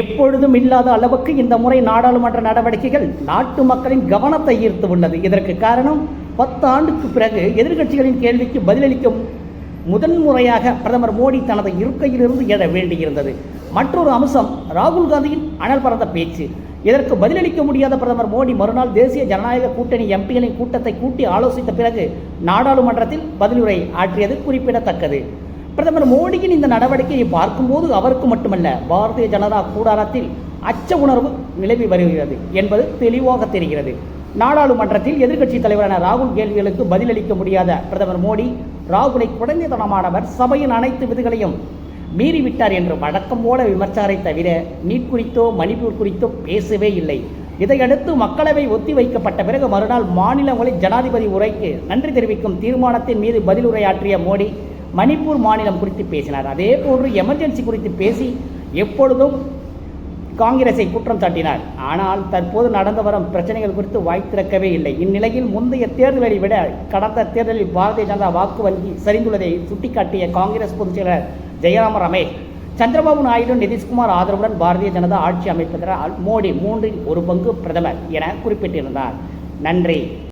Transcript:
எப்பொழுதும் இல்லாத அளவுக்கு இந்த முறை நாடாளுமன்ற நடவடிக்கைகள் நாட்டு மக்களின் கவனத்தை ஈர்த்து உள்ளது. இதற்கு காரணம் பத்து ஆண்டுக்கு பிறகு எதிர்கட்சிகளின் கேள்விக்கு பதிலளிக்கும் முதன் முறையாக பிரதமர் மோடி தனது இருக்கையிலிருந்து எழ வேண்டியிருந்தது. மற்றொரு அம்சம் ராகுல் காந்தியின் அனல் பரந்த பேச்சு. இதற்கு பதிலளிக்க முடியாத பிரதமர் மோடி மறுநாள் தேசிய ஜனநாயக கூட்டணி எம்பிகளின் கூட்டத்தை கூட்டி ஆலோசித்த பிறகு நாடாளுமன்றத்தில் பதிலுரை ஆற்றியது குறிப்பிடத்தக்கது. பிரதமர் மோடியின் இந்த நடவடிக்கையை பார்க்கும்போது அவருக்கு மட்டுமல்ல பாரதிய ஜனதா கூடாரத்தில் அச்ச உணர்வு நிலவி வருகிறது என்பது தெளிவாக தெரிகிறது. நாடாளுமன்றத்தில் எதிர்க்கட்சித் தலைவரான ராகுல் கேள்விகளுக்கு பதிலளிக்க முடியாத பிரதமர் மோடி ராகுலை குழந்தைத்தனமானவர் சபையின் அனைத்து விதிகளையும் மீறிவிட்டார் என்று வழக்கம் போல விமர்சாரை தவிர நீட் குறித்தோ மணிப்பூர் குறித்தோ பேசவே இல்லை. இதையடுத்து மக்களவை ஒத்தி வைக்கப்பட்ட பிறகு மறுநாள் மாநிலங்களில் ஜனாதிபதி உரைக்கு நன்றி தெரிவிக்கும் தீர்மானத்தின் மீது பதிலுரையாற்றிய மோடி மணிப்பூர் மாநிலம் குறித்து பேசினார். அதே போன்று எமர்ஜென்சி குறித்து பேசி எப்பொழுதும் காங்கிரஸை குற்றம் சாட்டினார். ஆனால் தற்போது நடந்து வரும் பிரச்சனைகள் குறித்து வாய் திறக்கவே இல்லை. இந்நிலையில் முந்தைய தேர்தலை விட கடந்த தேர்தலில் பாரதிய ஜனதா வாக்கு வங்கி சரிந்துள்ளதை சுட்டிக்காட்டிய காங்கிரஸ் பொதுச் செயலர் ஜெயராம ரமேஷ் சந்திரபாபு நாயுடு நிதிஷ்குமார் ஆதரவுடன் பாரதிய ஜனதா ஆட்சி அமைப்பதனால் மோடி மூன்றில் ஒரு பங்கு பிரதமர் என குறிப்பிட்டிருந்தார். நன்றி.